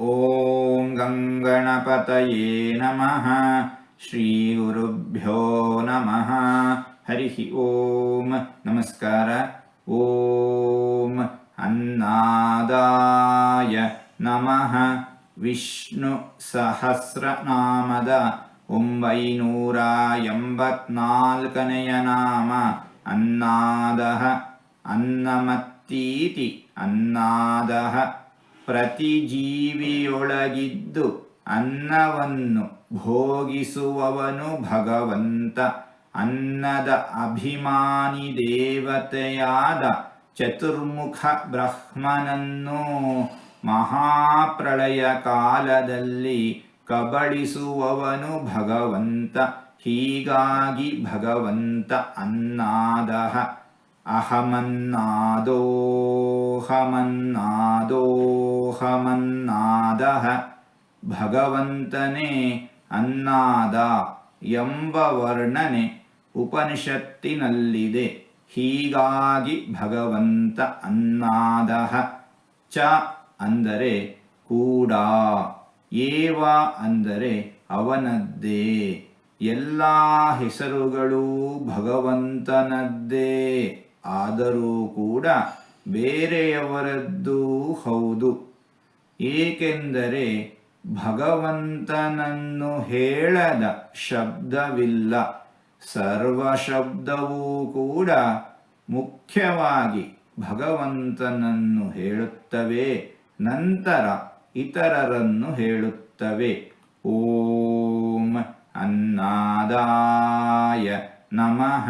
ॐ गङ्गणपतये नमः श्रीगुरुभ्यो नमः हरिः ॐ नमस्कार ॐ अन्नादाय नमः ವಿಷ್ಣು ಒಂಬೈನೂರ ಎಂಬತ್ನಾಲ್ಕನೆಯ ನಾಮ ಅನ್ನಾದಃ ಅನ್ನಮತ್ತೀತಿ ಅನ್ನಾದಃ ಪ್ರತಿ ಜೀವಿಯೊಳಗಿದ್ದು ಅನ್ನವನ್ನು ಭೋಗಿಸುವವನು ಭಗವಂತ. ಅನ್ನದ ಅಭಿಮಾನಿ ದೇವತೆಯಾದ ಚತುರ್ಮುಖ ಬ್ರಹ್ಮನನ್ನು ಮಹಾಪ್ರಳಯ ಕಾಲದಲ್ಲಿ ಕಬಳಿಸುವವನು ಭಗವಂತ. ಹೀಗಾಗಿ ಭಗವಂತ ಅಹಮನ್ನಾದೋಹಮನ್ನಾದೋಹಮನ್ನಾದಃ ಭಗವಂತನೇ ಅನ್ನಾದ ಎಂಬ ವರ್ಣನೆ ಉಪನಿಷತ್ತಿನಲ್ಲಿದೆ ಹೀಗಾಗಿ ಭಗವಂತ ಅನ್ನಾದಃ. ಚ ಅಂದರೆ ಕೂಡ, ಏವ ಅಂದರೆ ಅವನದ್ದೇ. ಎಲ್ಲ ಹೆಸರುಗಳೂ ಭಗವಂತನದ್ದೇ. ಆದರೂ ಕೂಡ ಬೇರೆಯವರದ್ದೂ ಹೌದು. ಏಕೆಂದರೆ ಭಗವಂತನನ್ನು ಹೇಳದ ಶಬ್ದವಿಲ್ಲ. ಸರ್ವ ಶಬ್ದವೂ ಕೂಡ ಮುಖ್ಯವಾಗಿ ಭಗವಂತನನ್ನು ಹೇಳುತ್ತವೆ, ನಂತರ ಇತರರನ್ನು ಹೇಳುತ್ತವೆ. ಓಂ ಅನ್ನಾದಾಯ ನಮಃ.